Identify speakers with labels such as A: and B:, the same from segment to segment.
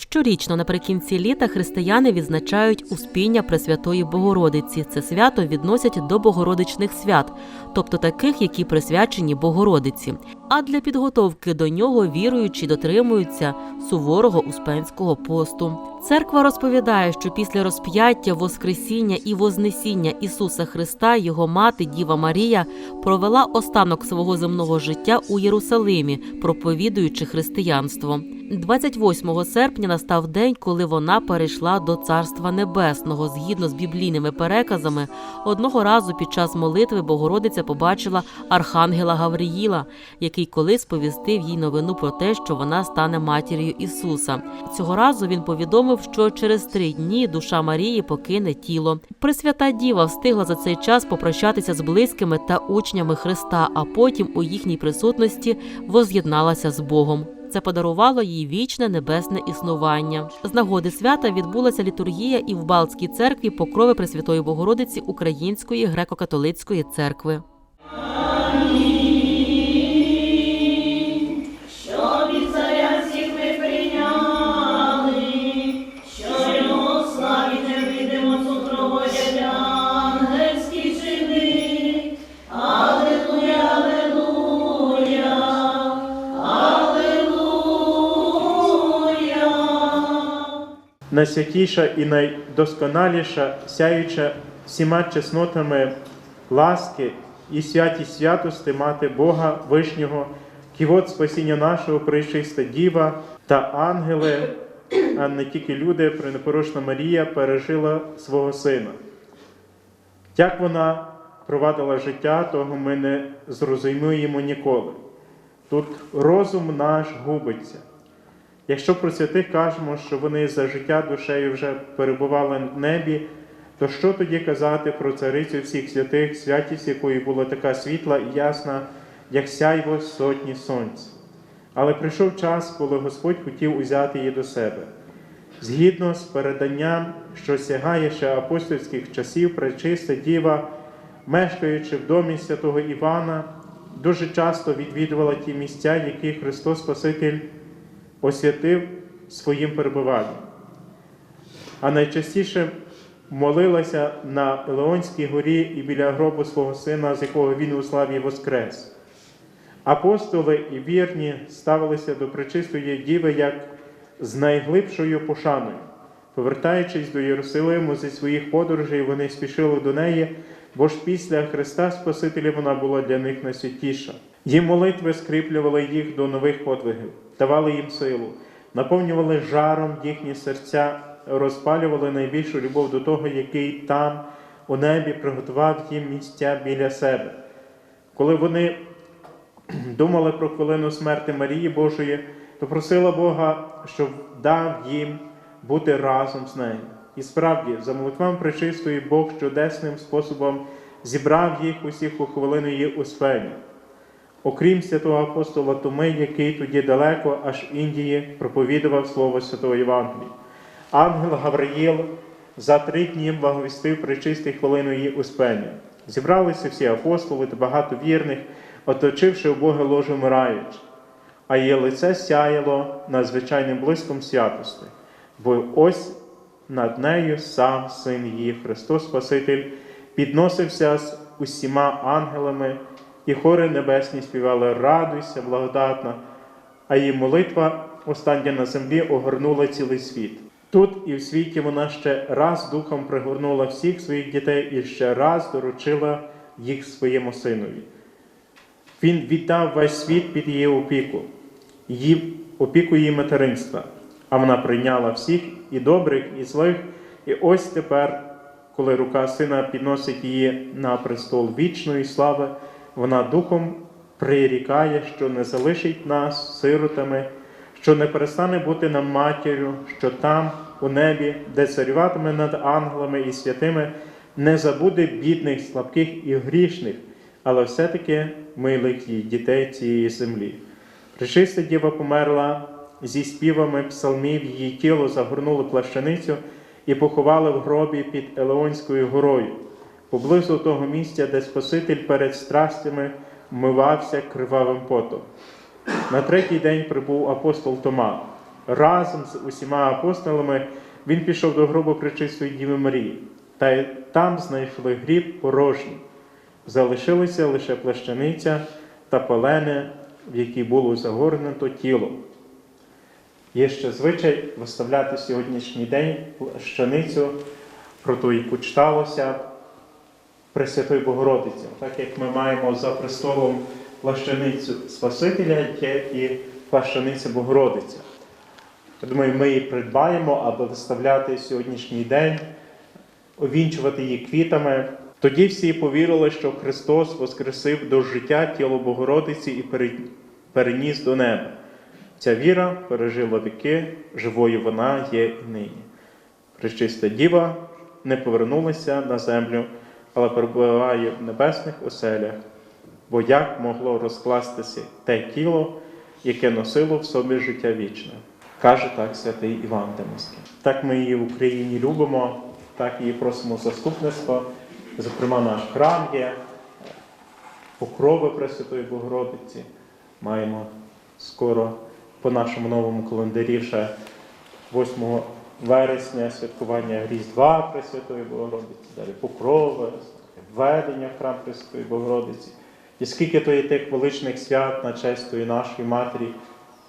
A: Щорічно наприкінці літа християни відзначають Успіння Пресвятої Богородиці. Це свято відносять до богородичних свят, тобто таких, які присвячені Богородиці. А для підготовки до нього віруючі дотримуються суворого успенського посту. Церква розповідає, що після розп'яття, Воскресіння і Вознесіння Ісуса Христа його мати Діва Марія провела останок свого земного життя у Єрусалимі, проповідуючи християнство. 28 серпня настав день, коли вона перейшла до Царства Небесного. Згідно з біблійними переказами, одного разу під час молитви Богородиця побачила архангела Гавриїла, який колись повістив їй новину про те, що вона стане матір'ю Ісуса. Цього разу він повідомив, що через три дні душа Марії покине тіло. Пресвята Діва встигла за цей час попрощатися з близькими та учнями Христа, а потім у їхній присутності воз'єдналася з Богом. Це подарувало їй вічне небесне існування. З нагоди свята відбулася літургія і в Балтській церкві покрови Пресвятої Богородиці Української греко-католицької церкви.
B: Найсвятіша і найдосконаліша, сяюча всіма чеснотами ласки і святість святости мати Бога Вишнього, ківот спасіння нашого, прийшиста Діва та ангели, а не тільки люди, пренепорочна Марія пережила свого сина. Як вона провадила життя, того ми не зрозуміємо ніколи. Тут розум наш губиться. Якщо про святих кажемо, що вони за життя душею вже перебували в небі, то що тоді казати про царицю всіх святих, святість якої була така світла і ясна, як сяйво сотні сонць? Але прийшов час, коли Господь хотів узяти її до себе. Згідно з переданням, що сягає ще апостольських часів, пречиста діва, мешкаючи в домі святого Івана, дуже часто відвідувала ті місця, які Христос Спаситель освятив своїм перебуванням. А найчастіше молилася на Елеонській горі і біля гробу свого сина, з якого він у славі воскрес. Апостоли і вірні ставилися до пречистої діви як з найглибшою пошаною. Повертаючись до Єрусалиму зі своїх подорожей, вони спішили до неї, бо ж після Христа Спасителя вона була для них найсвятіша. Її молитви скріплювали їх до нових подвигів, давали їм силу, наповнювали жаром їхні серця, розпалювали найбільшу любов до того, який там у небі приготував їм місця біля себе. Коли вони думали про хвилину смерти Марії Божої, то просила Бога, щоб дав їм бути разом з нею. І справді, за молитвами пречистої Бог чудесним способом зібрав їх усіх у хвилину її успені. Окрім святого апостола Томи, який тоді далеко, аж Індії, проповідував слово Святого Євангелія. Ангел Гавриїл за три дні благовістив причистий хвилину її успення. Зібралися всі апостоли та багато вірних, оточивши убоге ложе вмираючи, а її лице сяяло надзвичайним блиском святости, бо ось над нею сам син її, Христос Спаситель, підносився з усіма ангелами, і хори небесні співали Радуйся, благодатна, а її молитва, остання на землі, огорнула цілий світ. Тут і в світі вона ще раз духом пригорнула всіх своїх дітей і ще раз доручила їх своєму синові. Він віддав весь світ під її опіку, її опіку її материнства, а вона прийняла всіх і добрих, і злих. І ось тепер, коли рука сина підносить її на престол вічної слави, вона духом прирікає, що не залишить нас сиротами, що не перестане бути нам матір'ю, що там, у небі, де царюватиме над ангелами і святими, не забуде бідних, слабких і грішних, але все-таки милих її дітей цієї землі. Пречиста діва померла зі співами псалмів, її тіло загорнули плащаницю і поховали в гробі під Елеонською горою, поблизу того місця, де Спаситель перед страстями вмивався кривавим потом. На третій день прибув апостол Тома. разом з усіма апостолами він пішов до гробу Пречистої Діви Марії, та й там знайшли гріб порожній. Залишилися лише плащаниця та полени, в якій було загорнуто тіло. Є ще звичай виставляти сьогоднішній день плащаницю, про ту, яку читалося Пресвятої Богородиці. Так як ми маємо за престолом плащаницю Спасителя, і плащаниця Богородиця. Я думаю, ми її придбаємо, аби виставляти сьогоднішній день, овінчувати її квітами. Тоді всі повірили, що Христос воскресив до життя тіло Богородиці і переніс до неба. Ця віра пережила віки, живою вона є і нині. Пречиста Діва не повернулася на землю, але перебуває в небесних оселях. Бо як могло розкластися те тіло, яке носило в собі життя вічне? Каже так святий Іван Демоський. Так ми її в Україні любимо, так її просимо заступництва. Зокрема, наш храм є, покрови Пресвятої Богородиці. Маємо скоро по нашому новому календарі вже 8 вересня святкування Різдва Пресвятої Богородиці, далі покрови, введення в храм Пресвятої Богородиці. І скільки то є тих величних свят на честь тої нашої матері,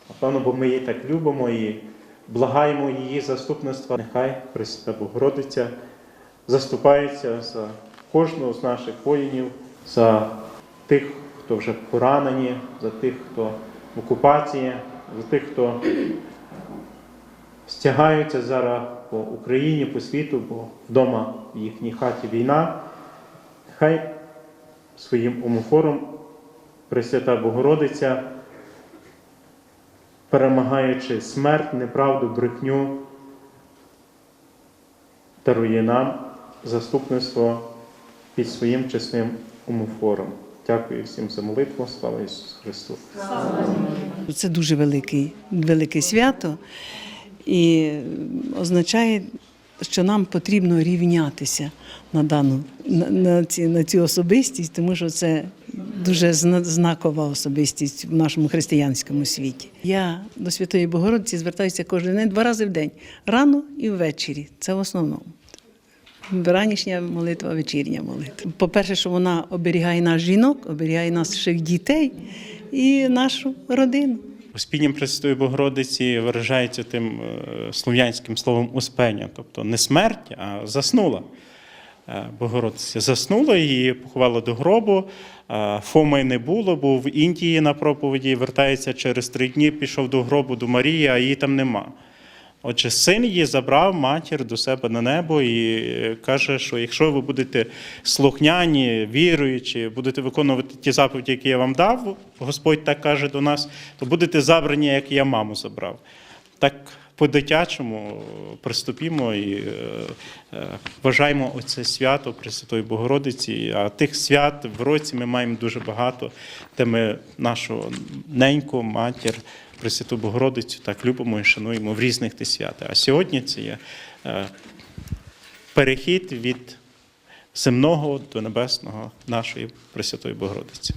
B: напевно, бо ми її так любимо і благаємо її заступництва. Нехай Пресвята Богородиця заступається за кожного з наших воїнів, за тих, хто вже поранені, за тих, хто в окупації, за тих, хто стягаються зараз по Україні, по світу, бо вдома в їхній хаті війна. Хай своїм умофором Пресвята Богородиця, перемагаючи смерть, неправду, брехню, дарує нам заступництво під своїм чесним умофором. Дякую всім за молитву. Слава Ісусу Христу!
C: Це дуже великий, велике свято і означає, що нам потрібно рівнятися на дану на, ці, на цю особистість, тому що це дуже знакова особистість в нашому християнському світі. Я до Святої Богородиці звертаюся кожен день два рази в день, рано і ввечері. Це в основному. Ранішня молитва, вечірня молитва. По-перше, що вона оберігає нас жінок, оберігає наших дітей і нашу родину.
B: Успінням Пресвятої Богородиці виражається тим е, слов'янським словом успення, тобто не смерть, а заснула. Е, Богородиця заснула, її поховали до гробу. Е, Фоми не було, був в Індії на проповіді, вертається через три дні, пішов до гробу до Марії, а її там нема. Отже, син її забрав матір до себе на небо і е, каже, що якщо ви будете слухняні, віруючі, будете виконувати ті заповіді, які я вам дав, Господь так каже до нас, то будете забрані, як я маму забрав. Так по-дитячому приступімо і е, е, вважаємо оце свято Пресвятої Богородиці. А тих свят в році ми маємо дуже багато, де ми нашу неньку, матір, Пресвяту Богородицю так любимо і шануємо в різних тих святах. А сьогодні це є е, перехід від земного до небесного нашої Пресвятої Богородиці.